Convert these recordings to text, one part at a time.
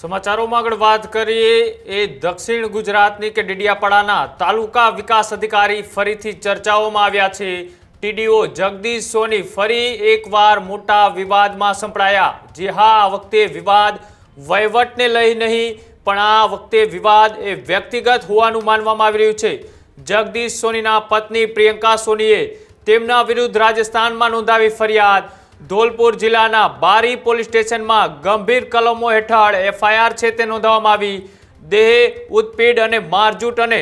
સમાચારોમાં આગળ વાત કરીએ, એ દક્ષિણ ગુજરાતની કે ડેડિયાપાડાના તાલુકા વિકાસ અધિકારી ફરીથી ચર્ચાઓમાં આવ્યા છે. ટીડીઓ જગદીશ સોની ફરી એકવાર મોટા વિવાદમાં સંપડાયા. જે હા, આ વખતે વિવાદ વહીવટને લઈ નહીં, પણ આ વખતે વિવાદ એ વ્યક્તિગત હોવાનું માનવામાં આવી રહ્યું છે. જગદીશ સોનીના પત્ની પ્રિયંકા સોનીએ તેમના વિરુદ્ધ રાજસ્થાનમાં નોંધાવી ફરિયાદ ધોલપુર જિલ્લાના બારી પોલીસ સ્ટેશનમાં ગંભીર કલમો હેઠળ એફઆઈઆર છે તે નોંધવામાં આવી. દેહ, ઉત્પીડ અને મારઝૂટ અને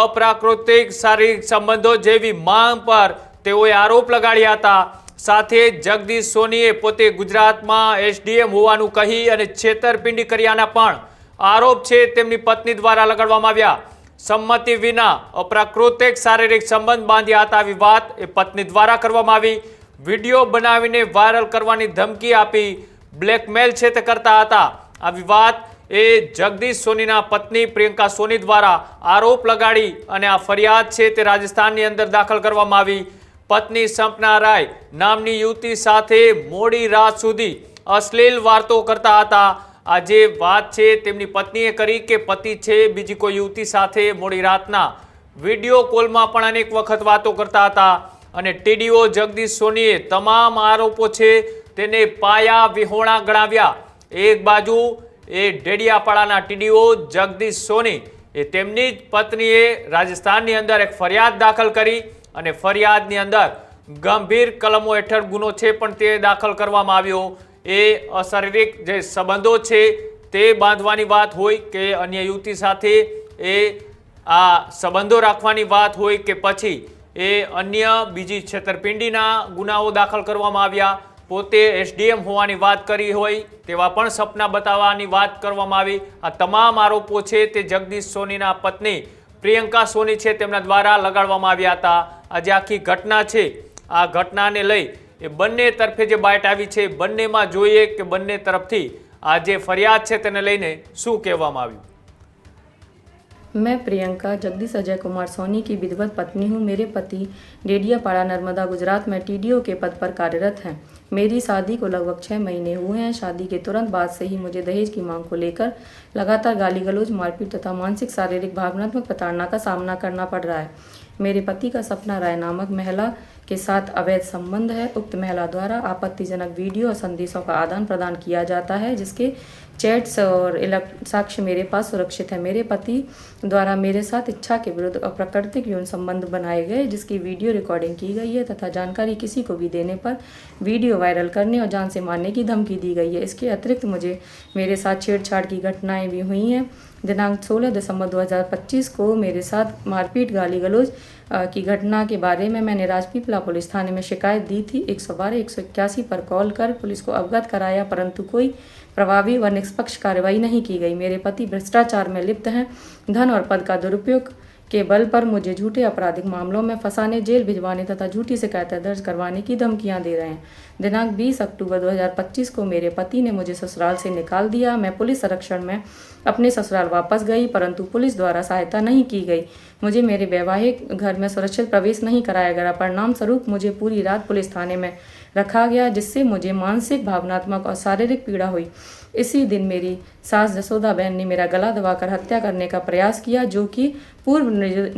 અપ્રાકૃતિક શારીરિક સંબંધો જેવી માંગ પર તેઓએ આરોપ લગાડ્યા હતા. સાથે જગદીશ સોનીએ પોતે ગુજરાતમાં એસડીએમ હોવાનું કહી અને છેતરપિંડી કર્યાના પણ આરોપ છે તેમની પત્ની દ્વારા લગાડવામાં આવ્યા. સંમતિ વિના અપ્રાકૃતિક શારીરિક સંબંધ બાંધ્યા હતા. આવી વાત એ પત્ની દ્વારા કરવામાં આવી. વીડિયો બનાવીને વાયરલ કરવાની ધમકી આપી બ્લેકમેલ છે તે કરતા હતા. આવી વાત એ જગદીશ સોનીના પત્ની પ્રિયંકા સોની દ્વારા આરોપ લગાડી અને આ ફરિયાદ છે તે રાજસ્થાનની અંદર દાખલ કરવામાં આવી. પત્ની સંપના રાય નામની યુવતી સાથે મોડી રાત સુધી અશ્લીલ વાર્તો કરતા હતા. આ જે વાત છે તેમની પત્નીએ કરી કે પતિ છે બીજી કોઈ યુવતી સાથે મોડી રાતના વીડિયો કોલમાં પણ અનેક વખત વાતો કરતા હતા. અને ટીડીઓ જગદીશ સોનીએ તમામ આરોપો છે તેને પાયા વિહોણા ગણાવ્યા. એક બાજુ એ ડેડિયાપાડાના ટીડીઓ જગદીશ સોની, એ તેમની જ પત્નીએ રાજસ્થાનની અંદર એક ફરિયાદ દાખલ કરી અને ફરિયાદની અંદર ગંભીર કલમો હેઠળ ગુનો છે પણ તે દાખલ કરવામાં આવ્યો. એ અશારીરિક જે સંબંધો છે તે બાંધવાની વાત હોય કે અન્ય યુવતી સાથે એ આ સંબંધો રાખવાની વાત હોય કે પછી એ અન્ય બીજી છેતરપિંડીના ગુનાઓ દાખલ કરવામાં આવ્યા. પોતે એસડીએમ હોવાની વાત કરી હોય તેવા પણ સપના બતાવવાની વાત કરવામાં આવી. આ તમામ આરોપો છે તે જગદીશ સોનીના પત્ની પ્રિયંકા સોની છે તેમના દ્વારા લગાડવામાં આવ્યા હતા. આજે આખી ઘટના છે. આ ઘટનાને લઈ એ બંને તરફે જે બાઇટ આવી છે બંનેમાં જોઈએ કે બંને તરફથી આ જે ફરિયાદ છે તેને લઈને શું કહેવામાં આવ્યું? मैं प्रियंका जगदीश अजय कुमार सोनी की विधिवत पत्नी हूँ। मेरे पति डेडियापाड़ा नर्मदा, गुजरात में टीडीओ के पद पर कार्यरत हैं। मेरी शादी को लगभग छः महीने हुए हैं। शादी के तुरंत बाद से ही मुझे दहेज की मांग को लेकर लगातार गाली गलौज मारपीट तथा मानसिक, शारीरिक, भावनात्मक प्रताड़ना का सामना करना पड़ रहा है। मेरे पति का सपना राय नामक महिला के साथ अवैध संबंध है। उक्त महिला द्वारा आपत्तिजनक वीडियो और संदेशों का आदान प्रदान किया जाता है, जिसके चैट्स और साक्ष्य मेरे पास सुरक्षित है। मेरे पति द्वारा मेरे साथ इच्छा के विरुद्ध अप्राकृतिक यौन संबंध बनाए गए, जिसकी वीडियो रिकॉर्डिंग की गई है तथा जानकारी किसी को भी देने पर वीडियो वायरल करने और जान से मारने की धमकी दी गई है। इसके अतिरिक्त मुझे मेरे साथ छेड़छाड़ की घटनाएँ भी हुई हैं। दिनांक 16 दिसंबर 2025 को मेरे साथ मारपीट गाली गलौज की घटना के बारे में मैंने राजपीपला पुलिस थाने में शिकायत दी थी। एक सौ बारह, एक सौ इक्यासी पर कॉल कर पुलिस को अवगत कराया, परंतु कोई प्रभावी व निष्पक्ष कार्रवाई नहीं की गई। मेरे पति भ्रष्टाचार में लिप्त हैं। धन और पद का दुरुपयोग के बल पर मुझे झूठे आपराधिक मामलों में फंसाने, जेल भिजवाने तथा झूठी शिकायतें दर्ज करवाने की धमकियाँ दे रहे हैं। दिनांक 20 अक्टूबर 2025 को मेरे पति ने मुझे ससुराल से निकाल दिया। मैं पुलिस संरक्षण में अपने ससुराल वापस गई, परंतु पुलिस द्वारा सहायता नहीं की गई। मुझे मेरे वैवाहिक घर में सुरक्षित प्रवेश नहीं कराया गया। परिणाम स्वरूप मुझे पूरी रात पुलिस थाने में रखा गया, जिससे मुझे मानसिक, भावनात्मक और शारीरिक पीड़ा हुई। इसी दिन मेरी सास जसोदा बहन ने मेरा गला दबाकर हत्या करने का प्रयास किया, जो कि पूर्व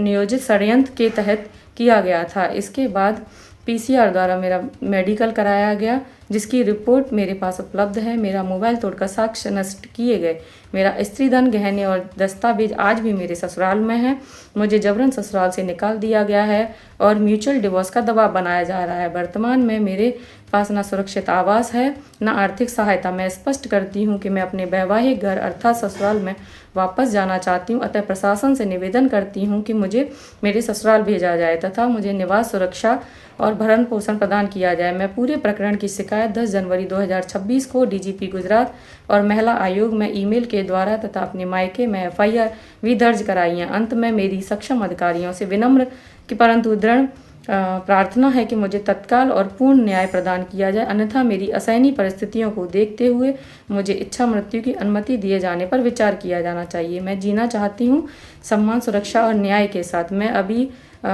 नियोजित षडयंत्र के तहत किया गया था। इसके बाद पीसीआर द्वारा मेरा मेडिकल कराया गया, जिसकी रिपोर्ट मेरे पास उपलब्ध है। मेरा मोबाइल तोड़कर साक्ष्य नष्ट किए गए। मेरा स्त्रीधन गहने और दस्तावेज़ आज भी मेरे ससुराल में है। मुझे जबरन ससुराल से निकाल दिया गया है और म्यूचुअल डिवोर्स का दबाव बनाया जा रहा है। वर्तमान में मेरे पास न सुरक्षित आवास है, न आर्थिक सहायता। मैं स्पष्ट करती हूँ कि मैं अपने वैवाहिक घर अर्थात ससुराल में वापस जाना चाहती हूँ, अतः प्रशासन से निवेदन करती हूँ कि मुझे मेरे ससुराल भेजा जाए तथा मुझे निवास, सुरक्षा और भरण पोषण प्रदान किया जाए। मैं पूरे प्रकरण की शिकायत 10 जनवरी 2026 को डीजीपी गुजरात और महिला आयोग में ईमेल के द्वारा तथा अपने मायके में एफआईआर भी दर्ज कराई है। अंत में मेरी सक्षम अधिकारियों से विनम्र कि परंतु दृढ़ प्रार्थना है कि मुझे तत्काल और पूर्ण न्याय प्रदान किया जाए अन्यथा मेरी असहनीय परिस्थितियों को देखते हुए मुझे इच्छा मृत्यु की अनुमति दिए जाने पर विचार किया जाना चाहिए मैं जीना चाहती हूँ सम्मान सुरक्षा और न्याय के साथ मैं अभी अ,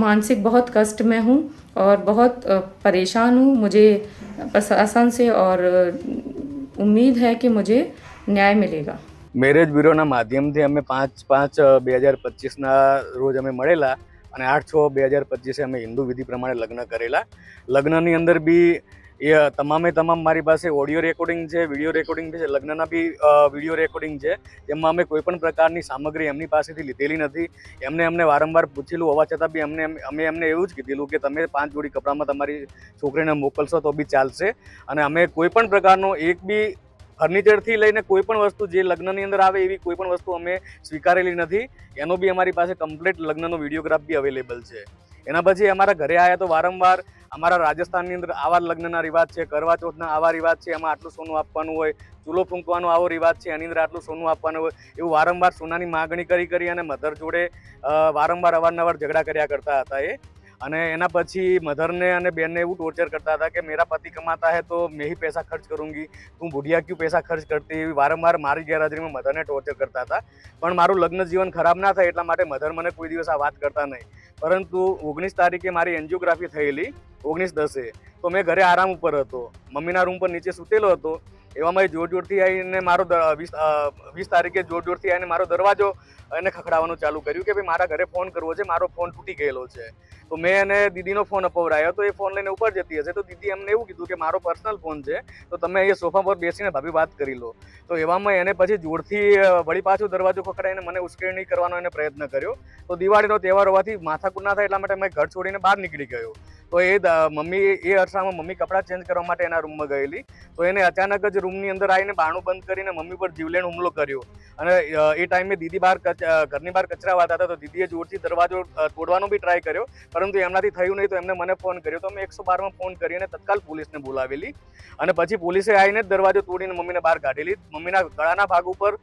मानसिक बहुत कष्ट में हूँ और बहुत अ, परेशान हूँ मुझे प्रशासन से और अ, उम्मीद है कि मुझे न्याय मिलेगा મેરેજ બ્યુરોના માધ્યમથી અમે પાંચ પાંચ બે હજાર પચીસના રોજ અમે મળેલા અને આઠ છ, બે હજાર પચીસે અમે હિન્દુ વિધિ પ્રમાણે લગ્ન કરેલા. લગ્નની અંદર બી એ તમામે તમામ મારી પાસે ઓડિયો રેકોર્ડિંગ છે, વીડિયો રેકોર્ડિંગ છે, લગ્નના બી વીડિયો રેકોર્ડિંગ છે. જેમાં અમે કોઈપણ પ્રકારની સામગ્રી એમની પાસેથી લીધેલી નથી. એમને અમને વારંવાર પૂછેલું, હોવા છતાં બી અમને અમે એમને એવું જ કીધેલું કે તમે પાંચ જોડી કપડામાં તમારી છોકરીને મોકલશો તો બી ચાલશે. અને અમે કોઈપણ પ્રકારનો એક બી ફર્નિચરથી લઈને કોઈ પણ વસ્તુ જે લગ્નની અંદર આવે એવી કોઈ પણ વસ્તુ અમે સ્વીકારેલી નથી, એનો બી અમારી પાસે કમ્પ્લીટ લગ્નનો વિડીયોગ્રાફ બી અવેલેબલ છે. એના પછી અમારા ઘરે આવ્યા તો વારંવાર અમારા રાજસ્થાનની અંદર આવા લગ્નના રિવાજ છે, કરવા ચોથના આવા રિવાજ છે, એમાં આટલું સોનું આપવાનું હોય, ચૂલો ફૂંકવાનો આવો રિવાજ છે, એની અંદર આટલું સોનું આપવાનું હોય, એવું વારંવાર સોનાની માગણી કરી કરી અને મધર જોડે વારંવાર અવારનવાર ઝઘડા કર્યા કરતા હતા એ. અને એના પછી મધરને અને બેનને એવું ટોર્ચર કરતા હતા કે મેરા પતિ કમાતા હે તો મેં હી પૈસા ખર્ચ કરુંગી. તું બુઢિયા ક્યુ પૈસા ખર્ચ કરતી એવી વારંવાર મારી ગેરહાજરીમાં મધરને ટોર્ચર કરતા હતા. પણ મારું લગ્ન જીવન ખરાબ ના થાય એટલા માટે મધર મને કોઈ દિવસ આ વાત કરતા નહીં. પરંતુ ઓગણીસ તારીખે મારી એન્જિયોગ્રાફી થયેલી ઓગણીસ દસે. તો મેં ઘરે આરામ ઉપર હતો. મમ્મીના રૂમ પર નીચે સૂતેલો હતો. એવામાં મારી જોર જોરથી આવીને મારો વીસ વીસ તારીખે જોર જોરથી આવીને મારો દરવાજો એને ખખડાવવાનું ચાલુ કર્યું કે ભાઈ મારા ઘરે ફોન કરવો છે, મારો ફોન તૂટી ગયેલો છે. તો મેં એને દીદીનો ફોન અપવરાયો તો એ ફોન લઈને ઉપર જતી હશે. તો દીદી એમને એવું કીધું કે મારો પર્સનલ ફોન છે, તો તમે અહીંયા સોફા પર બેસીને ભાભી વાત કરી લો. તો એવામાં એને પછી જોરથી વળી પાછો દરવાજો ખખડાઈને મને ઉશ્કેરણી કરવાનો એને પ્રયત્ન કર્યો. તો દિવાળીનો તહેવાર હોવાથી માથાકૂટ ના થાય એટલા માટે મેં ઘર છોડીને બહાર નીકળી ગયો. તો એ મમ્મી, એ અરસામાં મમ્મી કપડાં ચેન્જ કરવા માટે એના રૂમમાં ગયેલી. તો એને અચાનક જ રૂમની અંદર આવીને બાણું બંધ કરીને મમ્મી પર જીવલેણ હુમલો કર્યો. અને એ ટાઈમે દીદી બહાર ઘરની બહાર કચરા વાતા હતા તો દીદીએ જોરથી દરવાજો તોડવાનો બી ટ્રાય કર્યો. પરંતુ એમનાથી થયું નહીં તો એમને મને ફોન કર્યો. તો મેં એકસો બારમાં ફોન કરીને તત્કાલ પોલીસને બોલાવેલી. અને પછી પોલીસે આવીને જ દરવાજો તોડીને મમ્મીને બહાર કાઢેલી. મમ્મીના ગળાના ભાગ ઉપર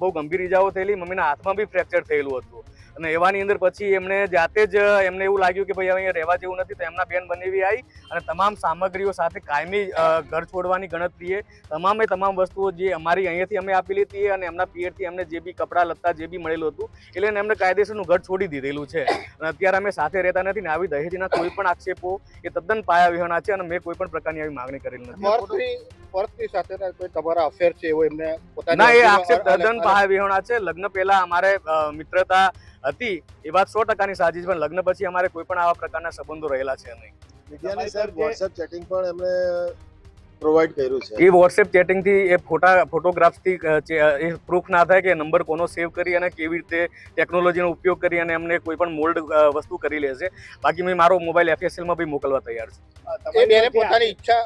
બહુ ગંભીર ઇજાઓ થયેલી. મમ્મીના હાથમાં બી ફ્રેક્ચર થયેલું હતું. અને એવાની અંદર પછી એમને જાતે જ, એમને એવું લાગ્યું કે ભાઈ અહીંયા રહેવા જેવું નથી, તો એમના બેન બનેવી આવી અને તમામ સામગ્રીઓ સાથે કાયમી ઘર છોડવાની ગણતરીએ, તમામે તમામ વસ્તુઓ જે અમારી અહીંયાથી અમે આપેલી હતી અને એમના પિયરથી એમને જે બી કપડાં, લત્તા જે બી મળેલું હતું, એટલે એમને કાયદેસરનું ઘર છોડી દીધેલું છે. અને અત્યારે અમે સાથે રહેતા નથી ને આવી દહેજના કોઈ પણ આક્ષેપો એ તદ્દન પાયા વિહોણા છે અને મેં કોઈ પણ પ્રકારની આવી માગણી કરેલી નથી. મર્દની સાથે કોઈ તમારા અફેર છે એવો એમને પોતાની ના એ આક્ષેપ તદ્દન પાયા વિહોણા છે. લગ્ન પહેલા અમારે મિત્રતા હતી. એ વાત સો ટકાની સાચી છે પણ લગ્ન પછી અમારે કોઈ પણ આવા પ્રકારના સંબંધો રહેલા છે નહીં. મીડિયાની સાહેબ વોટ્સએપ ચેટિંગ પણ એમણે પ્રોવાઈડ કર્યું છે. એ વોટ્સએપ ચેટિંગથી એ ફોટા ફોટોગ્રાફ્સથી એ પ્રૂફ ના થાય કે નંબર કોનો સેવ કરી અને કેવી રીતે ટેકનોલોજીનો ઉપયોગ કરી અને એમને કોઈ પણ મોલ્ડ વસ્તુ કરી લેશે બાકી મેં મારો મોબાઈલ એફએસએલમાં બી મોકલવા તૈયાર છું. એ પોતાની ઈચ્છા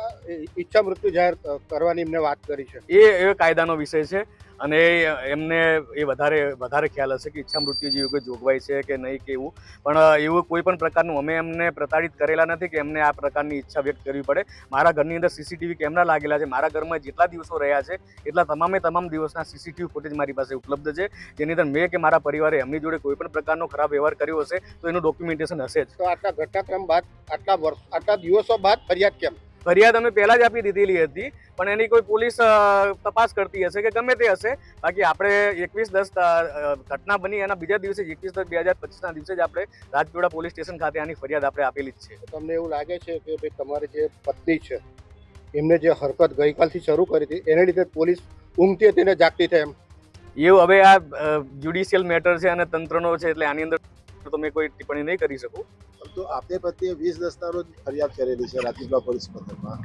ઈચ્છા મૃત્યુ જાહેર કરવાની એમને વાત કરી છે. એ એ કાયદાનો વિષય છે. અને એમને એ વધારે વધારે ખ્યાલ હશે કે ઈચ્છા મૃત્યુ જેવી કોઈ જોગવાઈ છે કે નહીં કે એવું. પણ એવું કોઈ પણ પ્રકારનું અમે એમને પ્રતાડિત કરેલા નથી કે એમને આ પ્રકારની ઈચ્છા વ્યક્ત કરવી પડે. મારા ઘરની અંદર સીસીટીવી કેમેરા લાગેલા છે. મારા ઘરમાં જેટલા દિવસો રહ્યા છે, એટલા તમામે તમામ દિવસના સીસીટીવી ફૂટેજ મારી પાસે ઉપલબ્ધ છે. જેની અંદર મેં કે મારા પરિવારે એમની જોડે કોઈ પણ પ્રકારનો ખરાબ વ્યવહાર કર્યો હશે, તો એનું ડોક્યુમેન્ટેશન હશે જ. તો આટલા ઘટનાક્રમ બાદ, આટલા વર્ષ, આટલા દિવસો બાદ ફરિયાદ કેમ? ફરિયાદ અમે પહેલાં જ આપી દીધેલી હતી પણ એની કોઈ પોલીસ તપાસ કરતી હશે કે ગમે તે હશે. બાકી આપણે એકવીસ દસ ઘટના બની એના બીજા દિવસે એકવીસ દસ બે હજાર પચીસના દિવસે જ આપણે રાજપીપળા પોલીસ સ્ટેશન ખાતે આની ફરિયાદ આપણે આપેલી જ છે. તમને એવું લાગે છે કે ભાઈ તમારી જે પત્ની છે એમને જે હરકત ગઈકાલથી શરૂ કરી હતી એને લીધે પોલીસ ઊંઘતી હતી ને જાગતી થઈ એમ? એવું હવે આ જ્યુડિશિયલ મેટર છે અને તંત્રનો છે એટલે આની અંદર તો મેં કોઈ ટિપ્પણી નહીં કરી શકું. પરંતુ આપને પ્રત્યે વીસ દસના રોજ ફરિયાદ કરેલી છે રાજપીપળા પોલીસ મથકમાં.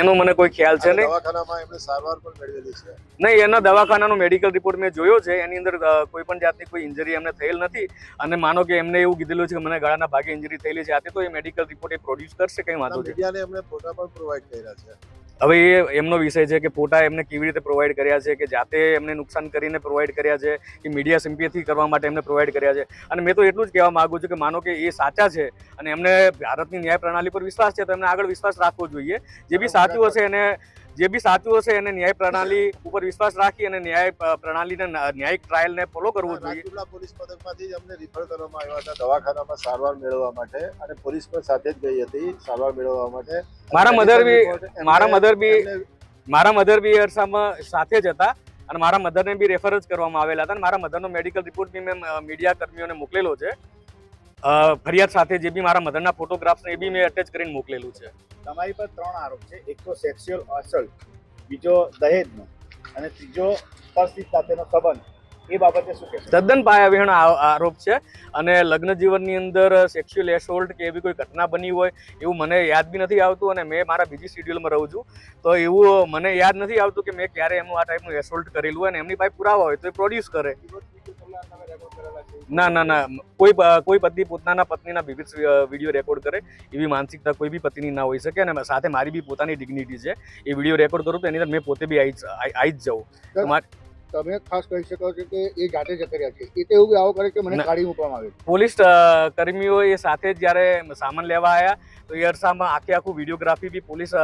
એનો મને કોઈ ખ્યાલ છે નહીં? દવાખાનામાં એમણે સારવાર પણ મેળવેલી છે. નહીં એના દવાખાનાનો મેડિકલ રિપોર્ટ મેં જોયો છે. એની અંદર કોઈ પણ જાતની કોઈ ઇન્જરી એમને થયેલ નથી. અને માનો કે એમને એવું કીધેલું છે કે મને ગળાના ભાગે ઇન્જરી થયેલી છે આથી તો એ મેડિકલ રિપોર્ટ એ પ્રોડ્યુસ કરશે કંઈ વાંધો છે એમણે ફોટા પણ પ્રોવાઈડ કર્યા છે. હવે એ એમનો વિષય છે કે ફોટા એમને કેવી રીતે પ્રોવાઈડ કર્યા છે કે જાતે એમને નુકસાન કરીને પ્રોવાઈડ કર્યા છે કે મીડિયા સિમ્પેથી કરવા માટે એમને પ્રોવાઈડ કર્યા છે. અને મેં તો એટલું જ કહેવા માંગુ છું કે માનો કે એ સાચા છે અને એમને ભારતની ન્યાય પ્રણાલી પર વિશ્વાસ છે તો એમને આગળ વિશ્વાસ રાખવો જોઈએ. જે બી સાચું હશે એને જે બી સાચું હશે એને ન્યાય પ્રણાલી ઉપર વિશ્વાસ રાખી અને ન્યાય પ્રણાલીને ન- ન્યાયિક ટ્રાયલને ફોલો કરવો જોઈએ. પોલીસ મથકમાંથી માંથી અમને રિફર કરવામાં આવ્યા હતા દવાખાનામાં સારવાર મેળવવા માટે અને પોલીસ પણ સાથે જ ગઈ હતી સારવાર મેળવવા માટે. મારા મધર બી મારા મધર બી મારા મધર બી અરસામાં સાથે જ હતા અને મારા મધરને બી રેફર જ કરવામાં આવેલા હતા અને મારા મધરનો મેડિકલ રિપોર્ટ બી મેં મીડિયા કર્મીઓને મોકલેલો છે. ફરિયાદ સાથે જે બી મારા મધરના ફોટોગ્રાફ્સ એ બી મેં અટેચ કરીને મોકલેલું છે. તમારી પર ત્રણ આરોપ છે. એક તો સેક્સ્યુઅલ અસલ્ટ બીજો દહેજનો અને ત્રીજો પરિસ્થિતિ સાથેનો સંબંધ. એ બાબતે શું કહેશો? તદ્દન પાયાવિહીણ આરોપ છે. અને લગ્ન જીવનની અંદર સેક્સ્યુઅલ એસોલ્ટ કે એવી કોઈ ઘટના બની હોય એવું મને યાદ બી નથી આવતું અને મેં મારા બીજી શિડ્યુલમાં રહું છું. તો એવું મને યાદ નથી આવતું કે મેં ક્યારે એમનું આ ટાઈપનું એસોલ્ટ કરેલું હોય અને એમની પાસે પુરાવા હોય તો એ પ્રોડ્યુસ કરે. ના ના ના. કોઈ કોઈ પતિ પોતાના પત્નીના વિવિધ વીડિયો રેકોર્ડ કરે એવી માનસિકતા કોઈ બી પતિની ના હોઈ શકે અને સાથે મારી બી પોતાની ડિગ્નિટી છે. એ વીડિયો રેકોર્ડ કરું તો એની અંદર મેં પોતે બી આવી જ જાઉં. તમે ખાસ કહી શકો છો કે એ જાતે જતા રહ્યા છે એ તો એવું આવો કરે કે મને. કાઢી મૂકવામાં આવે પોલીસ કર્મીઓ એ સાથે જ જ્યારે સામાન લેવા આવ્યા તો એ અરસામાં આખે આખું વિડીયોગ્રાફી બી પોલીસ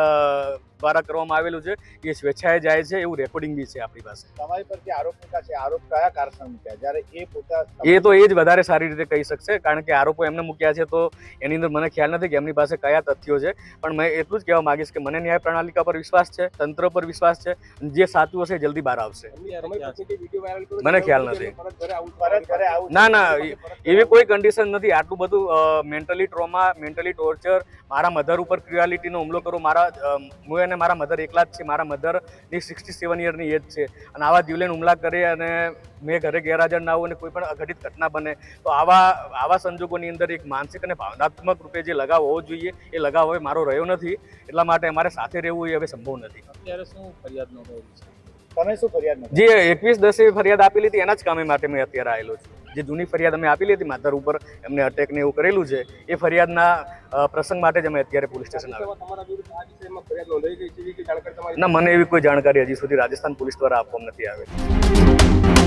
દ્વારા કરવામાં આવેલું છે. એ સ્વેચ્છાએ જાય છે. એવું રેકોર્ડિંગ બી છે આપણી પાસે. તમારી પર જે આરોપ મૂક્યા છે આરોપ કયા કારણસર મૂક્યા? જ્યારે એ પોતા એ તો એ જ વધારે સારી રીતે કહી શકશે કારણ કે આરોપો એમને મૂક્યા છે તો એની અંદર મને ખ્યાલ નથી કે એમની પાસે કયા તથ્યો છે. પણ મેં એટલું જ કહેવા માંગીશ કે મને ન્યાય પ્રણાલિકા પર વિશ્વાસ છે તંત્ર પર વિશ્વાસ છે જે સાચું હશે જલ્દી બહાર આવશે. મને ખ્યાલ નથી. ના, ના, એવી કોઈ કન્ડિશન નથી. આટલું બધું મેન્ટલી ટ્રોમા મેન્ટલી ટોર્ચર મારા મધર ઉપર ક્રિયાલિટીનો હુમલો કરો મારા હું અને મારા મધર એકલા જ છે. મારા મધરની સિક્સટી સેવન યરની એજ છે. અને આવા જીવલેણ હુમલા કરે અને મેં ઘરે ગેરહાજર ના હોઉં અને કોઈ પણ અઘટિત ઘટના બને, તો આવા આવા સંજોગોની અંદર એક માનસિક અને ભાવનાત્મક રૂપે જે લગાવ હોવો જોઈએ, એ લગાવ હવે મારો રહ્યો નથી. એટલા માટે અમારે સાથે રહેવું એ હવે સંભવ નથી. અત્યારે શું ફરિયાદ નોંધાવી છે? તમે શું ફરિયાદ જે એકવીસ દસે ફરિયાદ આપેલી હતી એના જ કામે માટે મેં અત્યારે આવેલો છું. જે જૂની ફરિયાદ અમે આપેલી હતી માધર ઉપર એમને અટેક ને એવું કરેલું છે એ ફરિયાદના પ્રસંગ માટે જ અમે અત્યારે પોલીસ સ્ટેશન આવ્યા ના મને એવી કોઈ જાણકારી હજી સુધી રાજસ્થાન પોલીસ દ્વારા આપવામાં નથી આવી.